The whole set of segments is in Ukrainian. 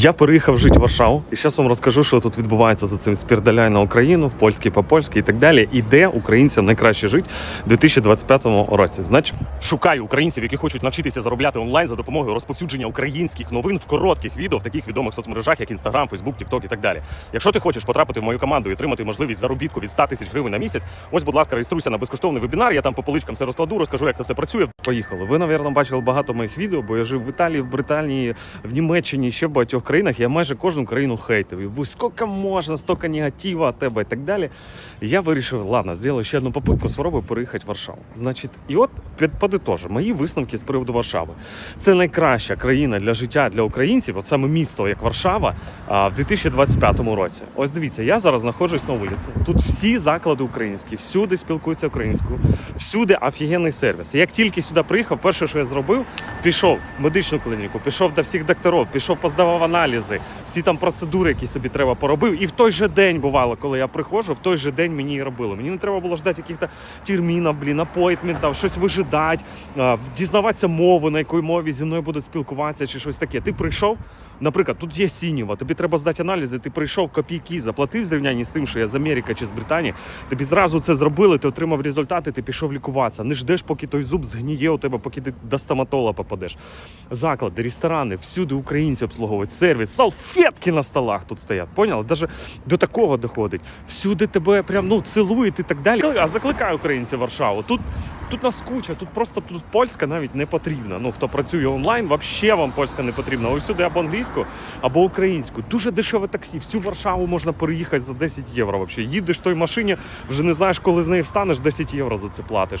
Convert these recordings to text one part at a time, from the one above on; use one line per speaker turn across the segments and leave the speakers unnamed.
Я переїхав жити в Варшаву, і зараз вам розкажу, що тут відбувається за цим спірдаляй на Україну, в польський по польськи і так далі. І де українцям найкраще жити в 2025 році. Значить, шукаю українців, які хочуть навчитися заробляти онлайн за допомогою розповсюдження українських новин в коротких відео в таких відомих соцмережах, як Instagram, Facebook, TikTok і так далі. Якщо ти хочеш потрапити в мою команду і отримати можливість заробітку від 100 тисяч гривень на місяць, ось, будь ласка, реєструйся на безкоштовний вебінар. Я там по поличкам все розкладу, розкажу, як це все працює. Поїхали. Ви, напевно, бачили багато моїх відео, бо я жив в Італії, в Британії, в Німеччині, ще в багатьох країнах. Я майже кожну країну хейтив. І ви скільки можна, стільки негатива от тебе і так далі. І я вирішив, ладно, зроблю ще одну попитку, спробую переїхати в Варшаву. Значить, і от підподитожу мої висновки з приводу Варшави. Це найкраща країна для життя для українців, от саме місто, як Варшава, в 2025 році. Ось дивіться, я зараз знаходжусь на вулиці. Тут всі заклади українські, всюди спілкуються українською, всюди офігенний сервіс. Як тільки сюди приїхав, перше, що я зробив, пішов в медичну клініку, пішов до всіх докторів, пішов поздавав аналізи, всі там процедури, які собі треба поробив. І в той же день бувало, коли я приходжу, в той же день мені і робили. Мені не треба було ждати якихось термінів, блін, апойтментів, щось вижидати, дізнаватися мову, на якій мові зі мною будуть спілкуватися, чи щось таке. Ти прийшов. Наприклад, тут є сінєва, тобі треба здати аналізи, ти прийшов копійки, заплатив зрівнянні з тим, що я з Америки чи з Британії. Тобі зразу це зробили, ти отримав результати, ти пішов лікуватися. Не ждеш, поки той зуб згніє у тебе, поки ти до стоматола попадеш. Заклади, ресторани, всюди українці обслуговують сервіс, салфетки на столах тут стоять. Поняли? Даже до такого доходить. Всюди тебе прям ну цілують і так далі. А закликаю українців Варшаву. Тут тут нас куча, тут просто тут польська навіть не потрібна. Ну хто працює онлайн, взагалі вам польська не потрібна. Ось сюди або англійську, або українську. Дуже дешеве таксі. Всю Варшаву можна переїхати за 10 євро. Вообще. Їдеш в той машині, вже не знаєш, коли з неї встанеш, 10 євро за це платиш.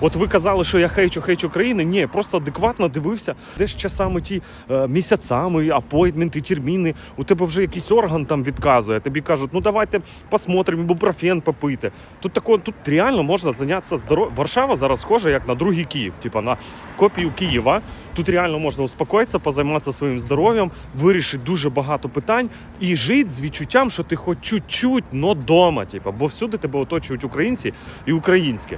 От ви казали, що я хейчу хейчу країни. Ні, просто адекватно дивився, де ж часами ті е, місяцями, апойтменти, терміни. У тебе вже якийсь орган там відказує. Тобі кажуть, ну давайте посмотримо, ібупрофен попити. Тут такого, тут реально можна зайнятися здоров'ям. Варшава зараз схожа як на другий Київ, типа на копію Києва. Тут реально можна успокоїтися, позайматися своїм здоров'ям, вирішити дуже багато питань і жити з відчуттям, що ти хоч чуть-чуть, но дома, типа, бо всюди тебе оточують українці і українське.